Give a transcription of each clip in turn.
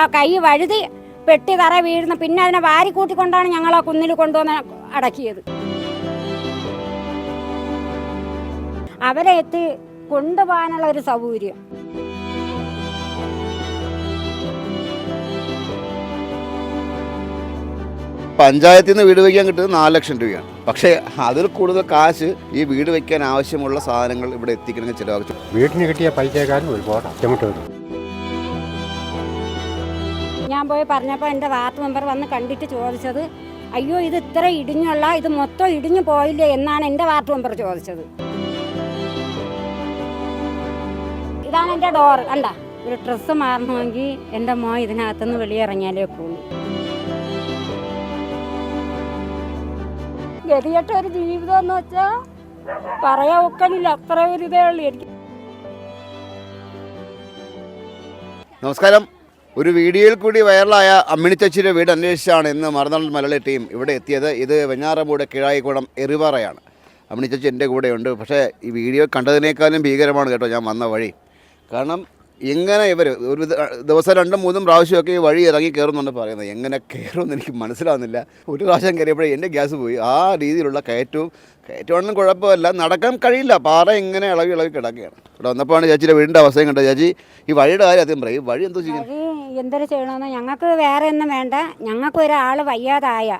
ആ കൈ വഴുതി പെട്ടി തറ വീഴുന്ന പിന്നെ അതിനെ വാരി കൂട്ടിക്കൊണ്ടാണ് ഞങ്ങൾ ആ കുന്നിൽ കൊണ്ടുവന്ന് അടക്കിയത്. അവരെ എത്തി കൊണ്ടുപോകാനുള്ള ഒരു സൗകര്യം. പഞ്ചായത്തിൽ നിന്ന് വീട് വയ്ക്കാൻ കിട്ടുന്നത് നാല് ലക്ഷം രൂപയാണ്. പക്ഷേ അതിൽ കൂടുതൽ കാശ് ഈ വീട് വയ്ക്കാൻ ആവശ്യമുള്ള സാധനങ്ങൾ ഇവിടെ എത്തിക്കണമെങ്കിൽ ചിലവാക്കും. വീട്ടിന് കിട്ടിയ പൈസയെക്കാളും ഒരുപാട് അറ്റമിട്ട് വരും ഞാൻ പോയി പറഞ്ഞപ്പോൾ എന്റെ വാർഡ് മെമ്പർ വന്ന് കണ്ടിട്ട് ചോദിച്ചത് അയ്യോ ഇത് ഇത്ര ഇടിഞ്ഞുള്ള ഇത് മൊത്തം ഇടിഞ്ഞു പോയില്ലേ? എന്നാണ് എന്റെ വാർഡ് മെമ്പർ ചോദിച്ചത്. ഇതാണ് എന്റെ ഡോർ കണ്ട ഒരു ഡ്രസ്സ് മാറണമെങ്കിൽ എന്റെ മോ ഇതിനകത്തുനിന്ന് വെളിയിറങ്ങിയാലേ പോകും ഗതികെട്ട ഒരു ജീവിതം എന്ന് വെച്ചാൽ പറയാൻ ഒക്കണില്ല അത്ര ഒരു ഇതേ ഉള്ളൂ എനിക്ക്. നമസ്കാരം. ഒരു വീഡിയോയിൽ കൂടി വൈറലായ അമ്മിണിച്ചച്ചിയുടെ വീട് അന്വേഷിച്ചാണ് ഇന്ന് മറന്നാൾ മലയാളി ടീം ഇവിടെ എത്തിയത്. ഇത് വെഞ്ഞാറമൂട് കിഴായിക്കുളം എറിവാറയാണ്. അമ്മിണിച്ചച്ചി എന്റെ കൂടെയുണ്ട്. പക്ഷേ ഈ വീഡിയോ കണ്ടതിനേക്കാളും ഭീകരമാണ് കേട്ടോ ഞാൻ വന്ന വഴി. കാരണം എങ്ങനെ ഇവർ ഒരു ദിവസം രണ്ടും മൂന്നും പ്രാവശ്യമൊക്കെ ഈ വഴി ഇറങ്ങി കയറുന്നുണ്ട് പറയുന്നത്. എങ്ങനെ കയറുമെന്ന് എനിക്ക് മനസ്സിലാവുന്നില്ല. ഒരു പ്രാവശ്യം കയറിയപ്പോഴേ എന്റെ ഗ്യാസ് പോയി. ആ രീതിയിലുള്ള കയറ്റവും കയറ്റമാണെന്നും കുഴപ്പമില്ല. നടക്കാൻ കഴിയില്ല. പാറ ഇങ്ങനെ ഇളകി ഇളകി കിടക്കുകയാണ്. ഇവിടെ വന്നപ്പോഴാണ് ചേച്ചിയുടെ വീടിന്റെ അവസ്ഥയും കണ്ടത്. ചേച്ചി ഈ വഴിയുടെ കാര്യം ആദ്യം പറയും. വഴി എന്തോ ചെയ്യും എന്തൊരു ചെയ്യണമെന്ന് ഞങ്ങൾക്ക് വേറെ ഒന്നും വേണ്ട. ഞങ്ങൾക്ക് ഒരാൾ വയ്യാതായ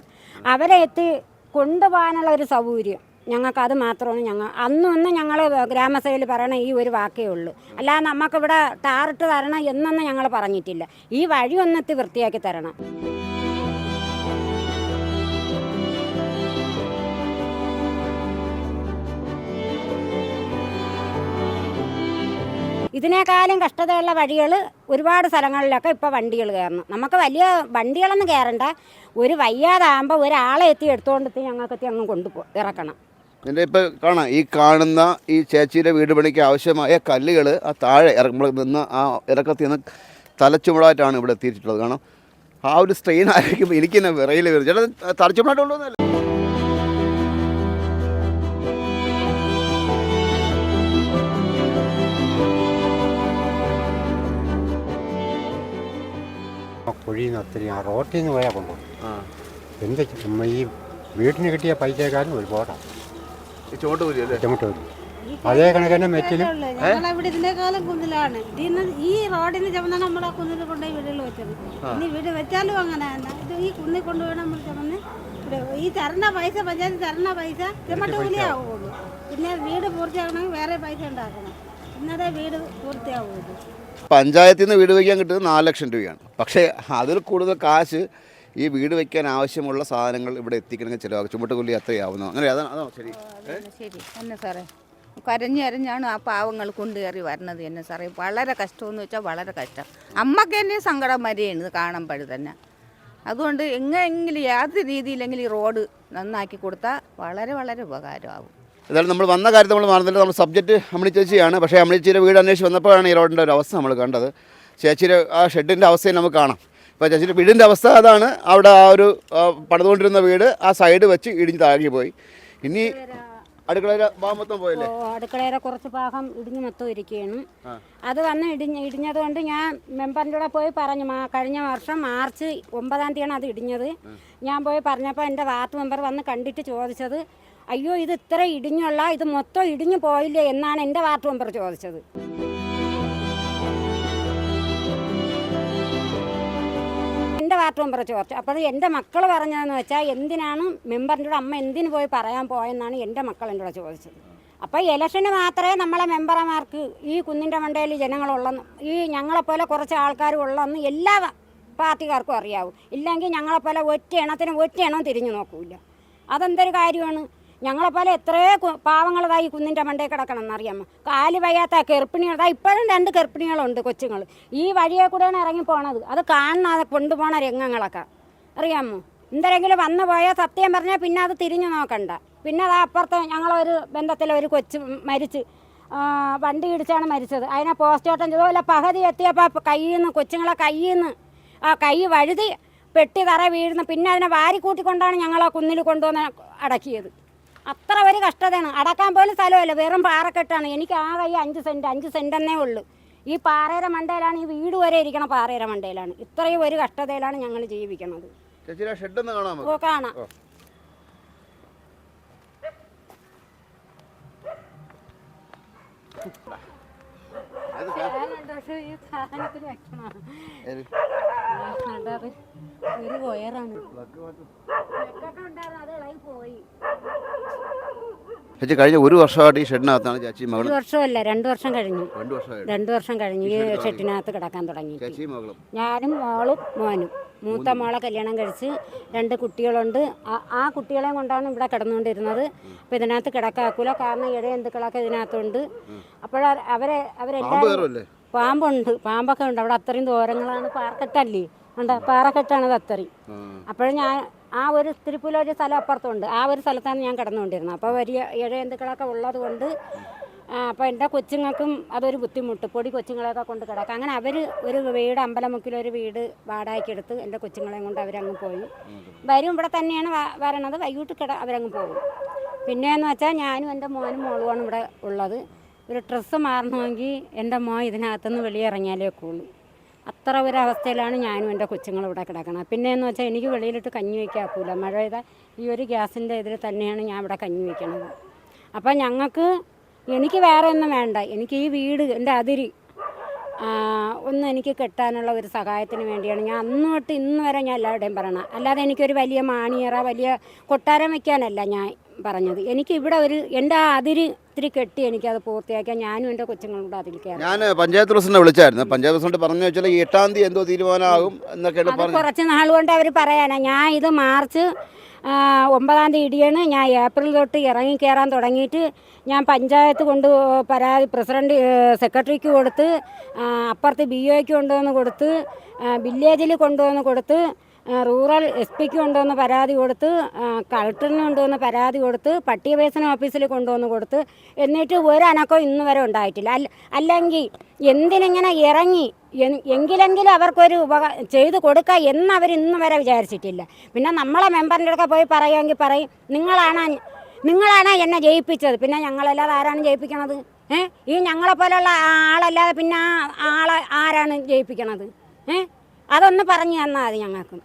അവരെ എത്തി കൊണ്ടുപോകാനുള്ള ഒരു സൗകര്യം ഞങ്ങൾക്ക് അത് മാത്രമാണ് ഞങ്ങൾ അന്നും ഒന്നും ഞങ്ങൾ ഗ്രാമസഭയിൽ പറയണ ഈ ഒരു വാക്കേ ഉള്ളൂ. അല്ലാതെ നമുക്കിവിടെ ടാറിട്ട് തരണം എന്നൊന്നും ഞങ്ങൾ പറഞ്ഞിട്ടില്ല. ഈ വഴി ഒന്നെത്തി വൃത്തിയാക്കി തരണം. ഇതിനേക്കാളും കഷ്ടതയുള്ള വഴികൾ ഒരുപാട് സ്ഥലങ്ങളിലൊക്കെ ഇപ്പോൾ വണ്ടികൾ കയറണം നമുക്ക് വലിയ വണ്ടികളൊന്നും കയറണ്ട. ഒരു വയ്യാതാകുമ്പോൾ ഒരാളെ എത്തി എടുത്തുകൊണ്ട് ഞങ്ങൾക്ക് എത്തി അങ്ങ് കൊണ്ടുപോ ഇറക്കണം. ഇതിന്റെ ഇപ്പോൾ കാണാം ഈ കാണുന്ന ഈ ചേച്ചിയുടെ വീട് പണിക്ക് ആവശ്യമായ കല്ലുകൾ ആ താഴെ ഇറങ്ങുമ്പോൾ നിന്ന് ആ ഇറക്കത്തിൽ നിന്ന് തലച്ചുമടായിട്ടാണ് ഇവിടെ എത്തിയിട്ടുള്ളത്. കാരണം ആ ഒരു സ്ട്രെയിൻ ആയിരിക്കുമ്പോൾ എനിക്ക് തന്നെ വിറയിൽ വരും ചേട്ടാ തലച്ചുമടായിട്ടുള്ളൂ കുഴിയിൽ നിന്ന് ഒത്തിരി ആ. റോട്ടിൽ നിന്ന് പോയാൽ കൊണ്ടുപോകും എന്ത് നമ്മ ഈ വീട്ടിന് കിട്ടിയ പൈസയെക്കാളും ഒരുപാടാണ് അല്ലേ? വരും അതേ കണക്കന്നെ മെറ്റിലും ഞങ്ങളിവിടെ ഇതിനേക്കാളും കുന്നിലാണ്. ഇതിന്ന് ഈ റോഡിന് ചുമന്നാണ് നമ്മൾ ആ കുന്നിൽ കൊണ്ടുപോയി വീടുകൾ വെച്ചത്. ഇനി വീട് വെച്ചാലും അങ്ങനെ തന്നെ. ഇത് ഈ കുന്നിൽ കൊണ്ടുപോയി നമ്മൾ ചുമന്ന് ഇവിടെ ഈ തരണ പൈസ പഞ്ചായത്ത് തരണ പൈസ ചെമ്മട്ട് കൂലിയാവുള്ളൂ പിന്നെ വീട് പൂർത്തിയാക്കണമെങ്കിൽ വേറെ പൈസ ഉണ്ടാക്കണം. ഇന്നത്തെ വീട് പൂർത്തിയാവുള്ളൂ. പഞ്ചായത്തിൽ നിന്ന് വീട് വയ്ക്കാൻ കിട്ടുന്നത് നാല് ലക്ഷം രൂപയാണ്. പക്ഷേ അതിൽ കൂടുതൽ കാശ് ഈ വീട് വയ്ക്കാൻ ആവശ്യമുള്ള സാധനങ്ങൾ ഇവിടെ എത്തിക്കണമെങ്കിൽ ചിലവാകും ചുമട്ടുകൊല്ലി അത്രയാവുന്നു? അങ്ങനെ അതാണ് അതോ ശരി. ശരി. എന്നെ സാറേ. കരഞ്ഞരഞ്ഞാണ് ആ പാവങ്ങൾ കൊണ്ടുകയറി വരുന്നത് എന്നെ സാറേ. വളരെ കഷ്ടമെന്ന് വെച്ചാൽ വളരെ കഷ്ടം. അമ്മയ്ക്ക് തന്നെ സങ്കടം വരെയാണ് ഇത് കാണുമ്പോൾ തന്നെ. അതുകൊണ്ട് എങ്ങനെയെങ്കിലും യാതൊരു രീതിയിലെങ്കിലും ഈ റോഡ് നന്നാക്കി കൊടുത്താൽ വളരെ വളരെ ഉപകാരമാകും എന്തായാലും നമ്മൾ വന്ന കാര്യത്തിൽ നമ്മൾ മറന്നില്ല നമ്മൾ സബ്ജക്റ്റ് അമ്മിണി ചേച്ചിയാണ്. പക്ഷേ അമ്മിണി ചേച്ചിയുടെ വീട് അന്വേഷിച്ച് വന്നപ്പോഴാണ് ഈ റോഡിന്റെ ഒരു അവസ്ഥ നമ്മൾ കണ്ടത്. ചേച്ചിയുടെ ആ ഷെഡിന്റെ അവസ്ഥയും നമുക്ക് കാണാം. ഇപ്പോൾ ചേച്ചിയുടെ വീടിന്റെ അവസ്ഥ അതാണ്. അവിടെ ആ ഒരു പടന്നുകൊണ്ടിരുന്ന പണിതുകൊണ്ടിരുന്ന വീട് ആ സൈഡ് വെച്ച് ഇടിഞ്ഞ് താഴെ പോയി. ഇനി അടുക്കളയിലെ ഭാഗം മൊത്തം പോയല്ലേ? ഓ അടുക്കളയുടെ കുറച്ച് ഭാഗം ഇടിഞ്ഞ് മൊത്തം ഇരിക്കുകയാണ്. അത് വന്ന് ഇടിഞ്ഞ് ഇടിഞ്ഞത് കൊണ്ട് ഞാൻ മെമ്പറിന്റെ കൂടെ പോയി പറഞ്ഞു മാ കഴിഞ്ഞ വർഷം മാർച്ച് ഒമ്പതാം തീയതിയാണ് അത് ഇടിഞ്ഞത്. ഞാൻ പോയി പറഞ്ഞപ്പോൾ എന്റെ വാർഡ് മെമ്പർ വന്ന് കണ്ടിട്ട് ചോദിച്ചത് അയ്യോ ഇത് ഇത്ര ഇടിഞ്ഞുള്ള ഇത് മൊത്തം ഇടിഞ്ഞു പോയില്ലേ? എന്നാണ് എന്റെ വാർഡ് മെമ്പർ ചോദിച്ചത്. വാർഡ് മെമ്പർ ചോർച്ച അപ്പോൾ എന്റെ മക്കൾ പറഞ്ഞതെന്ന് വെച്ചാൽ എന്തിനാണ് മെമ്പറിന്റെ അമ്മ എന്തിനു പോയി പറയാൻ പോയെന്നാണ് എന്റെ മക്കൾ കൂടെ ചോദിച്ചത്. അപ്പോൾ ഇലക്ഷന് മാത്രമേ നമ്മളെ മെമ്പർമാർക്ക് ഈ കുന്നിന്റെ മണ്ടയിൽ ജനങ്ങളുള്ളെന്ന് ഈ ഞങ്ങളെപ്പോലെ കുറച്ച് ആൾക്കാരും ഉള്ളെന്ന് എല്ലാ പാർട്ടിക്കാർക്കും അറിയാവൂ. ഇല്ലെങ്കിൽ ഞങ്ങളെപ്പോലെ ഒറ്റ എണ്ണത്തിന് ഒറ്റ എണ്ണം തിരിഞ്ഞു നോക്കൂല അതെന്തൊരു കാര്യമാണ്? ഞങ്ങളെപ്പോലെ എത്രയോ പാവങ്ങളതായി കുന്നിന്റെ മണ്ടേ കിടക്കണം അറിയാമോ? കാൽ വയ്യാത്ത ദാ ഇപ്പോഴും രണ്ട് ഗർഭിണികളുണ്ട് കൊച്ചുങ്ങൾ. ഈ വഴിയെ കൂടെയാണ് ഇറങ്ങി പോണത്. അത് കാണാതെ കൊണ്ടുപോണ രംഗങ്ങളൊക്കെ. അറിയാമോ? എന്തെങ്കിലും വന്നു പോയാൽ സത്യം പറഞ്ഞാൽ പിന്നെ അത് തിരിഞ്ഞു നോക്കണ്ട. പിന്നെ അത് അപ്പുറത്ത് ഞങ്ങളൊരു ബന്ധത്തിലെ ഒരു കൊച്ച് മരിച്ച്. വണ്ടി ഇടിച്ചാണ് മരിച്ചത്. അതിനെ പോസ്റ്റ്മോർട്ടം ചെയ്തു. അല്ല പകുതി എത്തിയപ്പോൾ കയ്യിൽ നിന്ന് കൊച്ചുങ്ങളെ കയ്യിൽ നിന്ന് ആ കൈ വഴുതി പെട്ടി തറ വീഴുന്നു. പിന്നെ അതിനെ വാരി കൂട്ടിക്കൊണ്ടാണ് ഞങ്ങളെ കുന്നിൽ കൊണ്ടുവന്ന് അടക്കിയത്. അത്ര ഒരു കഷ്ടതയാണ്. അടക്കാൻ പോലും സ്ഥലമല്ല. വെറും പാറക്കെട്ടാണ്. എനിക്ക് ആ കൈ അഞ്ച് സെന്റ് അഞ്ച് സെന്റ് എന്നേ ഉള്ളൂ. ഈ പാറയുടെ മണ്ടയിലാണ് ഈ വീട് വരെ ഇരിക്കണ പാറയുടെ മണ്ടയിലാണ്. ഇത്രയും ഒരു കഷ്ടതയിലാണ് ഞങ്ങൾ ജീവിക്കുന്നത്. ഓ കാണാം. ഒരു ഉണ്ടായിരുന്നു അത് ഇളകി പോയി. ചേച്ചി കഴിഞ്ഞ ഒരു വർഷമായിട്ട് ഈ ഷെഡിനകത്താണ് ചേച്ചി ഒരു വർഷമല്ല രണ്ട് വർഷം കഴിഞ്ഞു. രണ്ട് വർഷമായിട്ട്. രണ്ട് വർഷം കഴിഞ്ഞു ഈ ഷെഡിനകത്ത് കിടക്കാൻ തുടങ്ങി. മകളും. ഞാനും മോളും മോനും. മൂത്ത മോളെ കല്യാണം കഴിച്ച് രണ്ട് കുട്ടികളുണ്ട്. ആ- ആ കുട്ടികളെയും കൊണ്ടാണ് ഇവിടെ കിടന്നുകൊണ്ടിരുന്നത്. അപ്പോൾ ഇതിനകത്ത് കിടക്കാക്കൂല. കാരണം ഇഴയന്തുക്കളൊക്കെ ഇതിനകത്തുണ്ട്. അപ്പോൾ അവരെ പാമ്പ് അവരെല്ലാവരും കയറുമല്ലേ പാമ്പുണ്ട്. പാമ്പൊക്കെ ഉണ്ട്. അവിടെ അത്രയും ദൂരങ്ങളാണ് പാറക്കെട്ടല്ലേ? ഉണ്ട് പാറക്കെട്ടാണ് അത് അത്രയും. അപ്പോഴും ഞാൻ ആ ഒരു തിരുപ്പൂല ഒരു സ്ഥലം അപ്പുറത്തുണ്ട്. ആ ഒരു സ്ഥലത്താണ് ഞാൻ കിടന്നുകൊണ്ടിരുന്നത്. അപ്പോൾ വലിയ ഇഴയന്തുക്കളൊക്കെ ഉള്ളത് കൊണ്ട് അപ്പോൾ എന്റെ കൊച്ചുങ്ങൾക്കും അതൊരു ബുദ്ധിമുട്ട്. പൊടി കൊച്ചുങ്ങളെയൊക്കെ കൊണ്ട് കിടക്കാം അങ്ങനെ അവർ ഒരു വീട് അമ്പലമുക്കിലൊരു വീട് വാടകയ്ക്കെടുത്ത് എന്റെ കൊച്ചുങ്ങളെയും കൊണ്ട് അവരങ്ങ് പോയി. വരും ഇവിടെ തന്നെയാണ് വരണത്. വൈകിട്ട് കിട അവരങ്ങ് പോകും. പിന്നെയെന്ന് വെച്ചാൽ ഞാനും എന്റെ മോനും മോളുമാണ് ഇവിടെ ഉള്ളത്. ഒരു ഡ്രസ്സ് മാറണമെങ്കിൽ എന്റെ മോൻ ഇതിനകത്തുനിന്ന് വെളിയിറങ്ങിയാലേ ഒക്കുള്ളൂ. അത്ര ഒരവസ്ഥയിലാണ് ഞാനും എന്റെ കൊച്ചുങ്ങളും ഇവിടെ കിടക്കണം പിന്നെയെന്ന് വെച്ചാൽ എനിക്ക് വെളിയിലിട്ട് കഞ്ഞി വയ്ക്കാക്കൂല മഴ പെയ്താൽ ഈ ഒരു ഗ്യാസിന്റെ ഇതിൽ തന്നെയാണ് ഞാൻ ഇവിടെ കഞ്ഞി വയ്ക്കണത്. അപ്പം ഞങ്ങൾക്ക് എനിക്ക് വേറെ ഒന്നും വേണ്ട. എനിക്ക് ഈ വീട് എന്റെ അതിരി ഒന്ന് എനിക്ക് കിട്ടാനുള്ള ഒരു സഹായത്തിന് വേണ്ടിയാണ്. ഞാൻ അന്ന് തൊട്ട് ഇന്ന് വരെ ഞാൻ എല്ലാവരുടെയും പറയണം അല്ലാതെ എനിക്കൊരു വലിയ മാണിയറ വലിയ കൊട്ടാരം വയ്ക്കാനല്ല ഞാൻ പറഞ്ഞത്. എനിക്ക് ഇവിടെ ഒരു എന്റെ ആ അതിര് ഇത്തിരി കെട്ടി എനിക്കത് പൂർത്തിയാക്കാൻ ഞാനും എന്റെ കൊച്ചുങ്ങളും കൂടെ അതിൽ കയറി ഞാൻ പഞ്ചായത്ത് പ്രസിഡന്റ് വിളിച്ചായിരുന്നു. പഞ്ചായത്ത് പ്രസിഡന്റ് പറഞ്ഞു വെച്ചാൽ എട്ടാം തീയതി എന്തോ തീരുമാനമാകും എന്നൊക്കെ അത് പറഞ്ഞത് കുറച്ച് നാൾ കൊണ്ട് അവർ പറയാനാ. ഞാൻ ഇത് മാർച്ച് ആ, ഒമ്പതാം തീയതി ഇടിയാണ്. ഞാൻ ഏപ്രിൽ തൊട്ട് ഇറങ്ങി കയറാൻ തുടങ്ങിയിട്ട് ഞാൻ പഞ്ചായത്ത് കൊണ്ട് പരാതി പ്രസിഡന്റ് സെക്രട്ടറിക്ക് കൊടുത്ത് ആ, അപ്പുറത്ത് ബി ഒക്ക് കൊണ്ടുവന്ന് കൊടുത്ത് വില്ലേജിൽ കൊണ്ടുവന്ന് കൊടുത്ത് റൂറൽ എസ് പിക്ക് കൊണ്ടുവന്ന് പരാതി കൊടുത്ത് കളക്ടറിന് കൊണ്ടുവന്ന് പരാതി കൊടുത്ത് പട്ടികവേസന ഓഫീസിൽ കൊണ്ടുവന്ന് കൊടുത്ത് എന്നിട്ട് ഒരു അനക്കം ഇന്ന് വരെ ഉണ്ടായിട്ടില്ല. അല്ല അല്ലെങ്കിൽ എന്തിനിങ്ങനെ ഇറങ്ങി എങ്കിലെങ്കിലും അവർക്കൊരു ഉപക ചെയ്ത് കൊടുക്കുക എന്ന് അവർ ഇന്ന് വരെ വിചാരിച്ചിട്ടില്ല. പിന്നെ നമ്മളെ മെമ്പറിന്റെ അടുക്ക പോയി പറയുമെങ്കിൽ പറയും നിങ്ങളാണ് നിങ്ങളാണ് എന്നെ ജയിപ്പിച്ചത്. പിന്നെ ഞങ്ങളല്ലാതെ ആരാണ് ജയിപ്പിക്കണത്? ഏ? ഈ ഞങ്ങളെപ്പോലുള്ള ആളല്ലാതെ പിന്നെ ആ ആളെ ആരാണ് ജയിപ്പിക്കണത്? ഏ? അതൊന്ന് പറഞ്ഞു തന്നാൽ മതി ഞങ്ങൾക്ക്.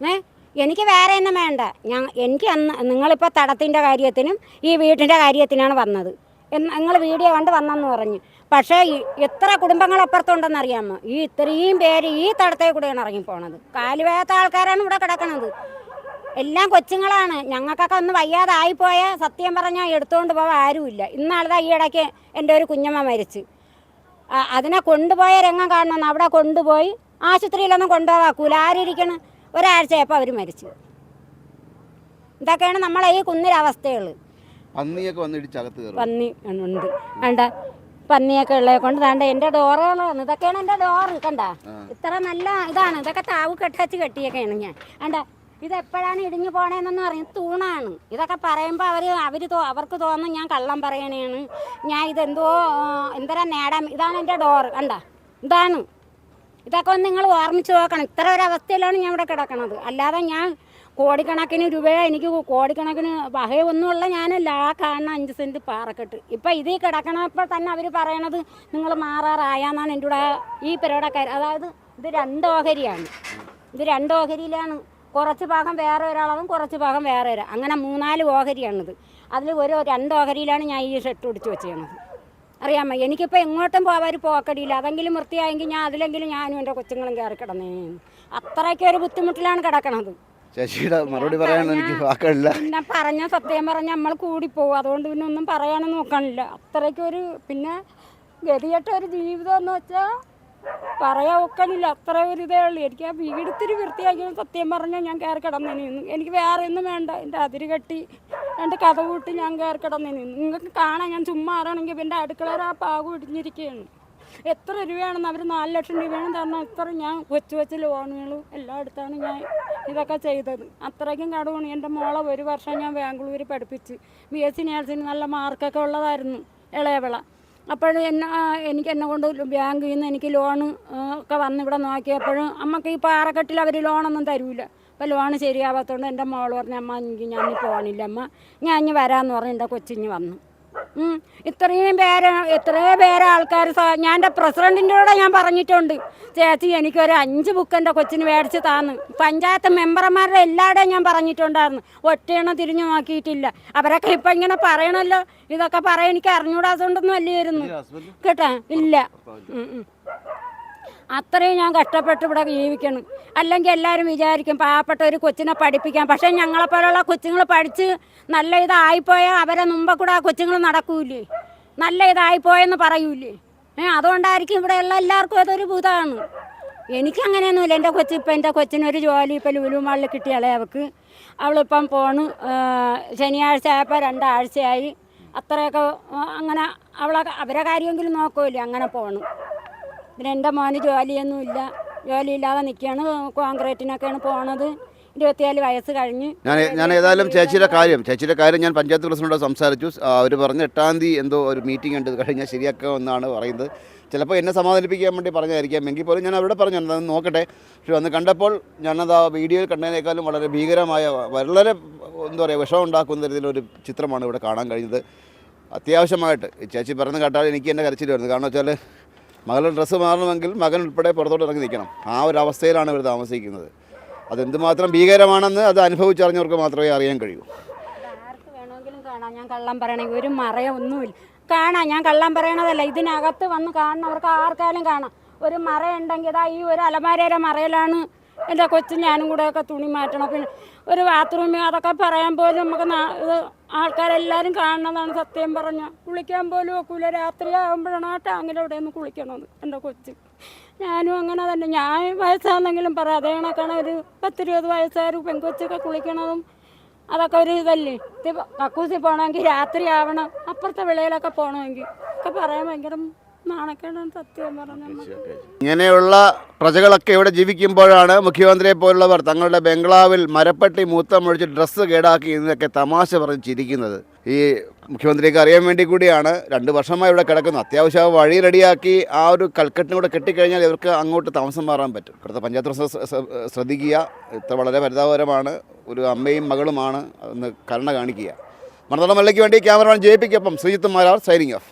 ഏ? എനിക്ക് വേറെ ഒന്നും വേണ്ട. ഞാൻ എനിക്ക് അന്ന് നിങ്ങളിപ്പോൾ തടത്തിന്റെ കാര്യത്തിനും ഈ വീട്ടിന്റെ കാര്യത്തിനാണ് വന്നത്. നിങ്ങൾ വീഡിയോ കണ്ട് വന്നെന്ന് പറഞ്ഞു. പക്ഷേ എത്ര കുടുംബങ്ങൾ അപ്പുറത്തുണ്ടെന്ന് അറിയാമോ ഈ ഇത്രയും പേര് ഈ തടത്തെ കൂടെയാണ് ഇറങ്ങിപ്പോണത് കാലുവേത്ത ആൾക്കാരാണ് ഇവിടെ കിടക്കണത്. എല്ലാം കൊച്ചുങ്ങളാണ്. ഞങ്ങൾക്കൊക്കെ ഒന്ന് വയ്യാതായിപ്പോയ സത്യം പറഞ്ഞാൽ എടുത്തുകൊണ്ട് പോകാൻ ആരുമില്ല. ഇന്നാളിതാ ഈ ഇടയ്ക്ക് എന്റെ ഒരു കുഞ്ഞമ്മ മരിച്ച്. അതിനെ കൊണ്ടുപോയ രംഗം കാണണമെന്ന് അവിടെ കൊണ്ടുപോയി ആശുപത്രിയിലൊന്നും കൊണ്ടുപോകാക്കൂല ആരിയ്ക്കണം ഒരാഴ്ചയപ്പോൾ അവർ മരിച്ചു. ഇതൊക്കെയാണ് നമ്മളെ ഈ കുന്നിലവസ്ഥകൾ പന്നിയൊക്കെ വന്നിടിച്ചകത്ത് പന്നി ഉണ്ട് കണ്ട? പന്നിയൊക്കെ ഉള്ളത് കൊണ്ട് താണ്ട എന്റെ ഡോറുകളാണ് ഇതൊക്കെയാണ് എന്റെ ഡോറ് കണ്ട? ഇത്ര നല്ല ഇതാണ്. ഇതൊക്കെ താവ് കെട്ടച്ച് കെട്ടിയൊക്കെയാണ് ഞാൻ. കണ്ട? ഇതെപ്പോഴാണ് ഇടിഞ്ഞു പോണേന്നൊന്നും അറിയും. തൂണാണ്. ഇതൊക്കെ പറയുമ്പോൾ അവർ അവർ അവർക്ക് തോന്നും ഞാൻ കള്ളം പറയണേണ് ഞാൻ ഇതെന്തോ എന്തരാ നേടാൻ ഇതാണ് എന്റെ ഡോറ് കണ്ട? ഇതാണ്. ഇതൊക്കെ ഒന്ന് നിങ്ങൾ ഓർമ്മിച്ച് നോക്കണം. ഇത്ര ഒരു അവസ്ഥയിലാണ് ഞാൻ ഇവിടെ കിടക്കണത്. അല്ലാതെ ഞാൻ കോടിക്കണക്കിന് രൂപയോ എനിക്ക് കോടിക്കണക്കിന് വകയൊന്നുമുള്ള ഞാനല്ല. ആ കാണുന്ന അഞ്ച് സെന്റ് പാറക്കെട്ട്. ഇപ്പം ഇതിൽ കിടക്കണപ്പോൾ തന്നെ അവർ പറയണത് നിങ്ങൾ മാറാറായാന്നാണ് എന്റെ കൂടെ ഈ പരിപാടിക്കാർ. അതായത് ഇത് രണ്ട് ഓഹരിയാണ്. ഇത് രണ്ട് ഓഹരിയിലാണ്. കുറച്ച് ഭാഗം വേറെ ഒരാളാവും കുറച്ച് ഭാഗം വേറെ ഒരാൾ അങ്ങനെ മൂന്നാൽ ഓഹരിയാണിത്. അതിൽ ഒരു രണ്ട് ഓഹരിയിലാണ് ഞാൻ ഈ ഷർട്ട് ഒടിച്ച് വെച്ചേണത് അറിയാമോ? എനിക്കിപ്പോൾ എങ്ങോട്ടും ഒരു പോക്കടിയില്ല. അതെങ്കിലും വൃത്തിയായെങ്കിൽ ഞാൻ അതിലെങ്കിലും ഞാനും എന്റെ കൊച്ചുങ്ങളും കയറി കിടന്നേ. അത്രയ്ക്ക് ഒരു ബുദ്ധിമുട്ടിലാണ് കിടക്കണത്. ശശിയുടെ മറുപടി പറയാനൊന്നും എനിക്ക് വാക്കുകളില്ല. പിന്നെ പറഞ്ഞ സത്യം പറഞ്ഞ നമ്മൾ കൂടിപ്പോവും. അതുകൊണ്ട് പിന്നെ ഒന്നും പറയാനൊന്നും നോക്കണില്ല അത്രയ്ക്കൊരു പിന്നെ ഗതികെട്ട ഒരു ജീവിതം എന്ന് വെച്ചാൽ പറയാൻ ഒക്കലില്ല. അത്ര ഒരു ഇതേ ഉള്ളൂ. എനിക്ക് ആ വീടിത്തിരി വൃത്തിയാക്കിയ സത്യം പറഞ്ഞാൽ ഞാൻ കയറി കിടന്നേനു എനിക്ക് വേറെ ഒന്നും വേണ്ട. എന്റെ അതിര് കെട്ടി രണ്ട് കഥ കൂട്ടി ഞാൻ കയറി കിടന്നേനു നിങ്ങൾക്ക് കാണാൻ ഞാൻ ചുമ്മാ അറിയണമെങ്കിൽ എന്റെ അടുക്കളയിൽ ആ പാകം ഇടിഞ്ഞിരിക്കുകയാണ് എത്ര രൂപയാണെന്ന് അവർ നാല് ലക്ഷം രൂപയാണ് തരണം ഇത്ര ഞാൻ കൊച്ചു കൊച്ചു ലോണുകളും എല്ലാം എടുത്താണ് ഞാൻ ഇതൊക്കെ ചെയ്തത്. അത്രയ്ക്കും കടവാണ് എന്റെ മോളെ ഒരു വർഷം ഞാൻ ബാംഗ്ലൂർ പഠിപ്പിച്ച്. ബി എസ് സി നേഴ്സിന് നല്ല മാർക്കൊക്കെ ഉള്ളതായിരുന്നു. ഇളയവിള. അപ്പോൾ എന്നെ എനിക്ക് എന്നെ കൊണ്ട് ബാങ്കിൽ നിന്ന് എനിക്ക് ലോണ് ഒക്കെ വന്ന് ഇവിടെ നോക്കിയപ്പോഴും അമ്മയ്ക്ക് ഈ പാറക്കെട്ടിൽ അവർ ലോണൊന്നും തരൂല അപ്പോൾ ലോണ് ശരിയാവാത്തതുകൊണ്ട് എന്റെ മോൾ പറഞ്ഞു അമ്മ എനിക്ക് ഞാൻ പോകണില്ല അമ്മ ഞാൻ ഇനി വരാമെന്ന് പറഞ്ഞ് എന്റെ കൊച്ചിഞ്ഞ് വന്നു. ഇത്രയും പേര് എത്രയോ പേര് ആൾക്കാർ ഞാൻ എന്റെ പ്രസിഡന്റിന്റെ കൂടെ ഞാൻ പറഞ്ഞിട്ടുണ്ട്. ചേച്ചി എനിക്കൊരു അഞ്ച് ബുക്ക് എന്റെ കൊച്ചിന് മേടിച്ച് താന്ന്. പഞ്ചായത്ത് മെമ്പർമാരുടെ എല്ലാവരുടെയും ഞാൻ പറഞ്ഞിട്ടുണ്ടായിരുന്നു. ഒറ്റയെണ്ണം തിരിഞ്ഞു നോക്കിയിട്ടില്ല. അവരൊക്കെ ഇപ്പം ഇങ്ങനെ പറയണല്ലോ. ഇതൊക്കെ പറയാൻ എനിക്ക് അറിഞ്ഞൂടാത്തതുകൊണ്ടൊന്നും അല്ലായിരുന്നു കേട്ടാ? ഇല്ല. അത്രയും ഞാൻ കഷ്ടപ്പെട്ട് ഇവിടെ ജീവിക്കണം. അല്ലെങ്കിൽ എല്ലാവരും വിചാരിക്കും പാവപ്പെട്ട ഒരു കൊച്ചിനെ പഠിപ്പിക്കാം പക്ഷേ ഞങ്ങളെപ്പോലുള്ള കൊച്ചുങ്ങൾ പഠിച്ച് നല്ല ഇതായിപ്പോയാൽ അവരെ മുമ്പ് കൂടെ ആ കൊച്ചുങ്ങൾ നടക്കൂലേ? നല്ല ഇതായിപ്പോയെന്ന് പറയൂലേ? ഏ അതുകൊണ്ടായിരിക്കും ഇവിടെയുള്ള എല്ലാവർക്കും അതൊരു ഭൂതമാണ് എനിക്കങ്ങനെയൊന്നുമില്ല. എന്റെ കൊച്ചു ഇപ്പം എന്റെ കൊച്ചിനൊരു ജോലി ഇപ്പം ലുലുമാളിൽ കിട്ടിയാളേ അവൾക്ക് അവളിപ്പം പോണു. ശനിയാഴ്ച ആയപ്പോൾ രണ്ടാഴ്ചയായി. അത്രയൊക്കെ അങ്ങനെ അവളെ അവരെ കാര്യമെങ്കിലും നോക്കൂലേ അങ്ങനെ പോണു. പിന്നെ എന്റെ മോന് ജോലിയൊന്നുമില്ല. ജോലിയില്ലാതെ നിൽക്കുകയാണ്. കോൺക്രീറ്റിനൊക്കെയാണ് പോണത്. ഇരുപത്തിനാല് വയസ്സ് കഴിഞ്ഞ്. ഞാൻ ഞാൻ ഏതായാലും ചേച്ചിയുടെ കാര്യം ചേച്ചിയുടെ കാര്യം ഞാൻ പഞ്ചായത്ത് പ്രസിഡന്റോട് സംസാരിച്ചു. അവർ പറഞ്ഞ എട്ടാം തീയതി എന്തോ ഒരു മീറ്റിംഗ് ഉണ്ട്. കഴിഞ്ഞാൽ ശരിയാക്കാമെന്നാണ് പറയുന്നത്. ചിലപ്പോൾ എന്നെ സമാധാനിപ്പിക്കാൻ വേണ്ടി പറഞ്ഞായിരിക്കാം. എങ്കിൽ പോലും ഞാൻ അവിടെ പറഞ്ഞു അതൊന്ന് നോക്കട്ടെ. പക്ഷെ അന്ന് കണ്ടപ്പോൾ ഞാനത് ആ വീഡിയോയിൽ കണ്ടതിനേക്കാളും വളരെ ഭീകരമായ വളരെ എന്താ പറയുക വിഷം ഉണ്ടാക്കുന്ന തരത്തിലൊരു ചിത്രമാണ് ഇവിടെ കാണാൻ കഴിഞ്ഞത്. അത്യാവശ്യമായിട്ട്. ചേച്ചി പറഞ്ഞ് കേട്ടാൽ എനിക്ക് എന്റെ കരച്ചിൽ വരുന്നത് കാരണം വെച്ചാൽ മകളുടെ ഡ്രസ്സ് മാറണമെങ്കിൽ മകൻ ഉൾപ്പെടെ പുറത്തോട്ട് ഇറങ്ങി നിൽക്കണം. ആ ഒരു അവസ്ഥയിലാണ് ഇവർ താമസിക്കുന്നത്. അതെന്തുമാത്രം ഭീകരമാണെന്ന് അത് അനുഭവിച്ചറിഞ്ഞവർക്ക് മാത്രമേ അറിയാൻ കഴിയൂ. കാണാം. ഞാൻ കള്ളം പറയണമെങ്കിൽ ഒരു മറയൊന്നുമില്ല കാണാം. ഞാൻ കള്ളം പറയണതല്ല. ഇതിനകത്ത് വന്ന് കാണുന്നവർക്ക് ആർക്കാലും കാണാം. ഒരു മറ ഉണ്ടെങ്കിൽ ഇതാ ഈ ഒരു അലമാരയുടെ മറയിലാണ് എന്റെ കൊച്ചു ഞാനും കൂടെ ഒക്കെ തുണി മാറ്റണം. പിന്നെ ഒരു ബാത്റൂമിൽ അതൊക്കെ പറയാൻ പോലും നമുക്ക് ആൾക്കാരെല്ലാവരും കാണണമെന്നാണ് സത്യം പറഞ്ഞ. കുളിക്കാൻ പോലും ഒക്കില്ല രാത്രി ആകുമ്പോഴാണ് ആ ടാങ്കിന്റെ അവിടെ നിന്ന് കുളിക്കണമെന്ന് എന്റെ കൊച്ച്. ഞാനും അങ്ങനെ തന്നെ. ഞാൻ വയസ്സാണെന്നെങ്കിലും പറയാം. അതേ കണക്കാണ് ഒരു പത്തിരുപത് വയസ്സായ ഒരു പെൺകൊച്ചൊക്കെ കുളിക്കണതും അതൊക്കെ ഒരു ഇതല്ലേ? കക്കൂസിൽ കക്കൂസി പോകണമെങ്കിൽ രാത്രി ആവണം. അപ്പുറത്തെ വിളയിലൊക്കെ പോകണമെങ്കിൽ. ഒക്കെ പറയാൻ ഭയങ്കര ഇങ്ങനെയുള്ള പ്രജകളൊക്കെ ഇവിടെ ജീവിക്കുമ്പോഴാണ് മുഖ്യമന്ത്രിയെ പോലുള്ളവർ തങ്ങളുടെ ബംഗ്ലാവിൽ മരപ്പട്ടി മൂത്തമൊഴിച്ച് ഡ്രസ്സ് കേടാക്കി എന്നൊക്കെ തമാശ പറഞ്ഞ് ചിരിക്കുന്നത്. ഈ മുഖ്യമന്ത്രിക്ക് അറിയാൻ വേണ്ടി കൂടിയാണ് രണ്ട് വർഷമായി ഇവിടെ കിടക്കുന്നു. അത്യാവശ്യം വഴി റെഡിയാക്കി ആ ഒരു കൽക്കെട്ടിനും കൂടെ കെട്ടിക്കഴിഞ്ഞാൽ ഇവർക്ക് അങ്ങോട്ട് താമസം മാറാൻ പറ്റും. ഇവിടുത്തെ പഞ്ചായത്ത് പ്രസിഡന്റ് ശ്ര- ശ്ര- ശ്രദ്ധിക്കുക. ഇത്ര വളരെ പരിതാപകരമാണ്. ഒരു അമ്മയും മകളുമാണ് ഒന്ന് കരുണ കാണിക്കുക. മണത്തോളം മല്ലയ്ക്ക് വേണ്ടി ക്യാമറമാൻ ജയിപ്പിക്കൊപ്പം ശ്രീജിത്ത് മാരാർ സൈനിങ് ഓഫ്